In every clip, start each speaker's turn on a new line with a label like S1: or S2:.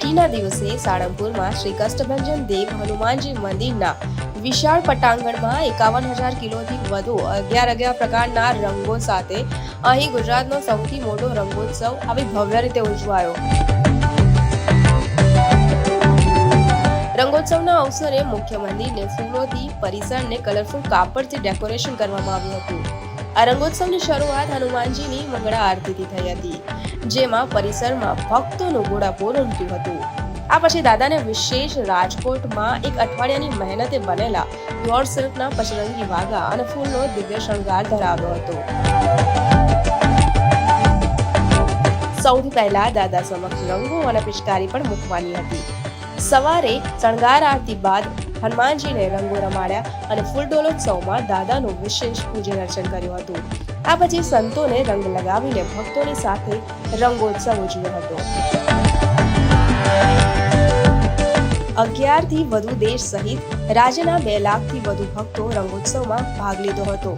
S1: ધૂળેટીના દિવસે સાળંગપુરમાં શ્રી કષ્ટભંજન દેવ હનુમાનજી મંદિરના વિશાળ પટાંગણમાં એકાવન હજાર કિલોથી વધુ અગિયાર અગિયાર પ્રકારના રંગો સાથે અહીં ગુજરાતનો સૌથી મોટો રંગોત્સવ આવી ભવ્ય રીતે ઉજવાયો. રંગોત્સવના અવસરે મુખ્ય મંદિરને ફૂલોથી, પરિસરને કલરફુલ કાપડથી ડેકોરેશન કરવામાં આવ્યું હતું. આ રંગોત્સવની શરૂઆત હનુમાનજીની મંગળા આરતીથી થઈ હતી. જેમાં પરિસરમાં ભક્તોનું ગોળાપોર ઉમટ્યું હતું. આ પછી દાદાને વિશેષ રાજકોટમાં એક અઠવાડિયાની મહેનતે બનેલા પ્યોર સિલ્કના પચરંગી વાઘા અને ફૂલનો દિવ્ય શણગાર ધરાવ્યો હતો. સૌથી પહેલા દાદા સમક્ષ રંગો અને પિચકારી પણ મૂકવાની હતી. સવારે શણગાર આરતી બાદ હનુમાનજીને રંગો રમાડ્યા અને ફૂલડોલોત્સવમાં દાદાનું વિશેષ પૂજન અર્ચન કર્યું હતું. આ પછી સંતોને રંગ લગાવીને ભક્તોની સાથે રંગોત્સવ ઉજવ્યો હતો. અગિયારથી વધુ દેશ સહિત રાજ્યના બે લાખથી વધુ ભક્તો રંગોત્સવમાં ભાગ લીધો હતો.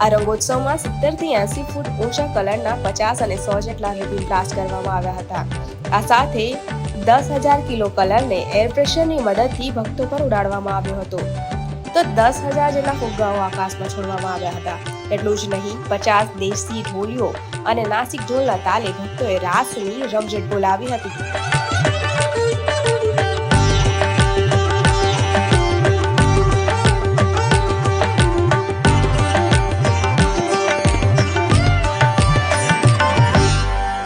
S1: આ રંગોત્સવમાં સિત્તેરથી એસી ફૂટ ઊંચા કલરના પચાસ અને સો જેટલા રિબિન બ્લાસ્ટ કરવામાં આવ્યા હતા. આ સાથે દસ હજાર કિલો કલરને એર પ્રેશરની મદદથી ભક્તો પર ઉડાડવામાં આવ્યો હતો. તો દસ હજાર જેટલા ફુગ્ગાઓ આકાશમાં છોડવામાં આવ્યા હતા. એટલું જ નહીં, પચાસ દેશી ઢોલીઓ અને નાસિક ઢોલના તાલે ભક્તોએ રાસની રમઝટ બોલાવી હતી.